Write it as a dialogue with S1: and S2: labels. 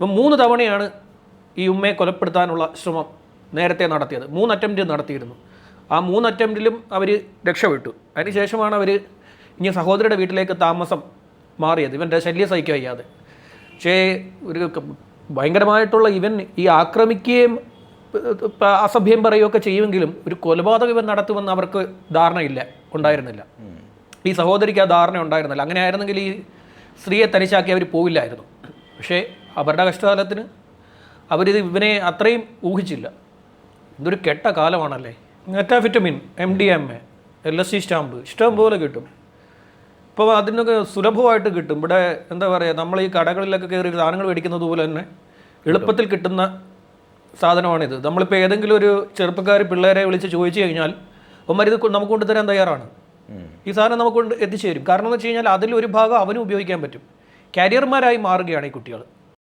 S1: ഇപ്പം മൂന്ന് തവണയാണ് ഈ ഉമ്മയെ കൊലപ്പെടുത്താനുള്ള ശ്രമം നേരത്തെ നടത്തിയത്. മൂന്ന് അറ്റംപ്റ്റ് നടത്തിയിരുന്നു. ആ മൂന്ന് അറ്റംപ്റ്റിലും അവർ രക്ഷപ്പെട്ടു. അതിനുശേഷമാണ് അവർ ഇനി സഹോദരിയുടെ വീട്ടിലേക്ക് താമസം മാറിയത്. ഇവന്റെ ശല്യം സഹിക്കുക വയ്യാതെ. പക്ഷേ ഒരു ഭയങ്കരമായിട്ടുള്ള ഇവൻ ഈ ആക്രമിക്കുകയും അസഭ്യം പറയുകയൊക്കെ ചെയ്യുമെങ്കിലും ഒരു കൊലപാതകം ഇവൻ നടത്തുമെന്ന് അവർക്ക് ധാരണയില്ല ഉണ്ടായിരുന്നില്ല. ഈ സഹോദരിക്ക് ആ ധാരണ ഉണ്ടായിരുന്നില്ല. അങ്ങനെ ആയിരുന്നെങ്കിൽ ഈ സ്ത്രീയെ തനിച്ചാക്കി അവർ പോവില്ലായിരുന്നു. പക്ഷേ അവരുടെ കഷ്ടകാലത്തിന് അവരിത് ഇവനെ അത്രയും ഊഹിച്ചില്ല. ഇതൊരു കെട്ട കാലമാണല്ലേ? Methamphetamine M D M A L S D stamp ഇഷ്ടം പോലെ കിട്ടും. ഇപ്പോൾ അതിനൊക്കെ സുലഭമായിട്ട് കിട്ടും. ഇവിടെ എന്താ പറയുക നമ്മൾ ഈ കടകളിലൊക്കെ കയറി സാധനങ്ങൾ മേടിക്കുന്നത് പോലെ തന്നെ എളുപ്പത്തിൽ കിട്ടുന്ന സാധനമാണിത്. നമ്മളിപ്പോൾ ഏതെങ്കിലും ഒരു ചെറുപ്പക്കാർ പിള്ളേരെ വിളിച്ച് ചോദിച്ചു കഴിഞ്ഞാൽ കൊ- നമുക്ക് കൊണ്ടുതരാൻ തയ്യാറാണ്. ഈ സാധനം നമുക്ക് കൊണ്ട് എത്തിച്ചേരും. കാരണം എന്ന് വെച്ച് കഴിഞ്ഞാൽ അതിലൊരു ഭാഗം അവനും ഉപയോഗിക്കാൻ പറ്റും. കാരിയർമാരായി മാറുകയാണ് ഈ കുട്ടികൾ.